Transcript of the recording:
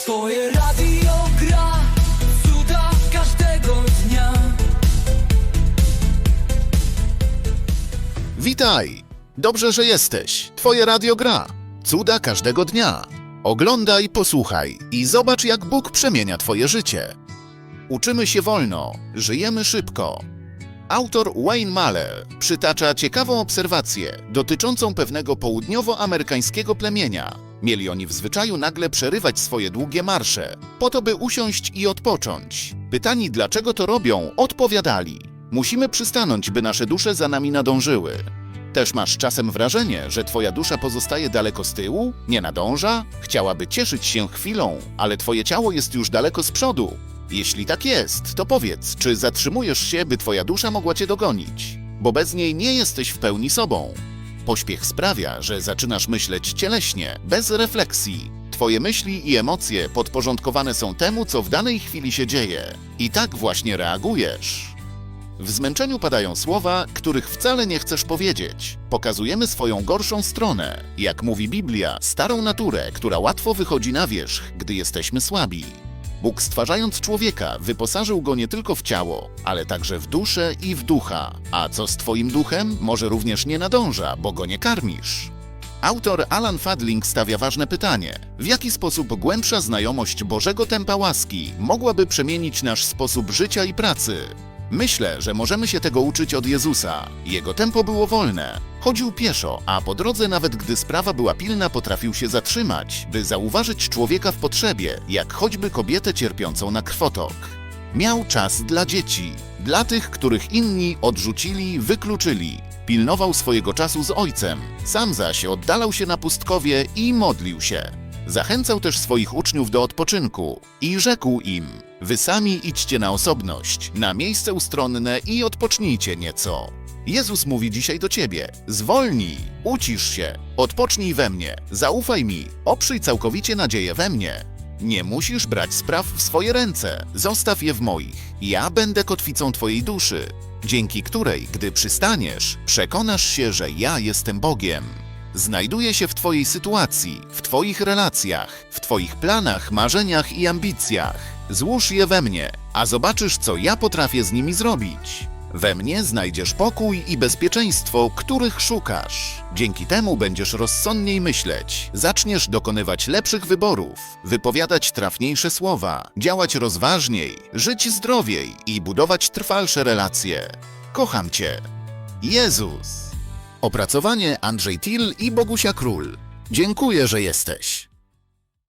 Twoje radio gra cuda każdego dnia. Witaj! Dobrze, że jesteś. Twoje radio gra. Cuda każdego dnia. Oglądaj, posłuchaj i zobacz, jak Bóg przemienia Twoje życie. Uczymy się wolno, żyjemy szybko. Autor Wayne Maller przytacza ciekawą obserwację dotyczącą pewnego południowoamerykańskiego plemienia. Mieli oni w zwyczaju nagle przerywać swoje długie marsze, po to by usiąść i odpocząć. Pytani, dlaczego to robią, odpowiadali: Musimy przystanąć, by nasze dusze za nami nadążyły. Też masz czasem wrażenie, że twoja dusza pozostaje daleko z tyłu, nie nadąża, chciałaby cieszyć się chwilą, ale twoje ciało jest już daleko z przodu. Jeśli tak jest, to powiedz, czy zatrzymujesz się, by twoja dusza mogła cię dogonić? Bo bez niej nie jesteś w pełni sobą. Pośpiech sprawia, że zaczynasz myśleć cieleśnie, bez refleksji. Twoje myśli i emocje podporządkowane są temu, co w danej chwili się dzieje. I tak właśnie reagujesz. W zmęczeniu padają słowa, których wcale nie chcesz powiedzieć. Pokazujemy swoją gorszą stronę, jak mówi Biblia, starą naturę, która łatwo wychodzi na wierzch, gdy jesteśmy słabi. Bóg stwarzając człowieka, wyposażył go nie tylko w ciało, ale także w duszę i w ducha. A co z twoim duchem? Może również nie nadąża, bo go nie karmisz. Autor Alan Fadling stawia ważne pytanie: w jaki sposób głębsza znajomość Bożego tempa łaski mogłaby przemienić nasz sposób życia i pracy? Myślę, że możemy się tego uczyć od Jezusa. Jego tempo było wolne. Chodził pieszo, a po drodze, nawet gdy sprawa była pilna, potrafił się zatrzymać, by zauważyć człowieka w potrzebie, jak choćby kobietę cierpiącą na krwotok. Miał czas dla dzieci, dla tych, których inni odrzucili, wykluczyli. Pilnował swojego czasu z ojcem, sam zaś oddalał się na pustkowie i modlił się. Zachęcał też swoich uczniów do odpoczynku i rzekł im: Wy sami idźcie na osobność, na miejsce ustronne i odpocznijcie nieco. Jezus mówi dzisiaj do ciebie: zwolnij, ucisz się, odpocznij we mnie, zaufaj mi, oprzyj całkowicie nadzieję we mnie. Nie musisz brać spraw w swoje ręce, zostaw je w moich. Ja będę kotwicą twojej duszy, dzięki której, gdy przystaniesz, przekonasz się, że ja jestem Bogiem. Znajduję się w Twojej sytuacji, w Twoich relacjach, w Twoich planach, marzeniach i ambicjach. Złóż je we mnie, a zobaczysz, co ja potrafię z nimi zrobić. We mnie znajdziesz pokój i bezpieczeństwo, których szukasz. Dzięki temu będziesz rozsądniej myśleć, zaczniesz dokonywać lepszych wyborów, wypowiadać trafniejsze słowa, działać rozważniej, żyć zdrowiej i budować trwalsze relacje. Kocham Cię. Jezus. Opracowanie Andrzej Till i Bogusia Król. Dziękuję, że jesteś.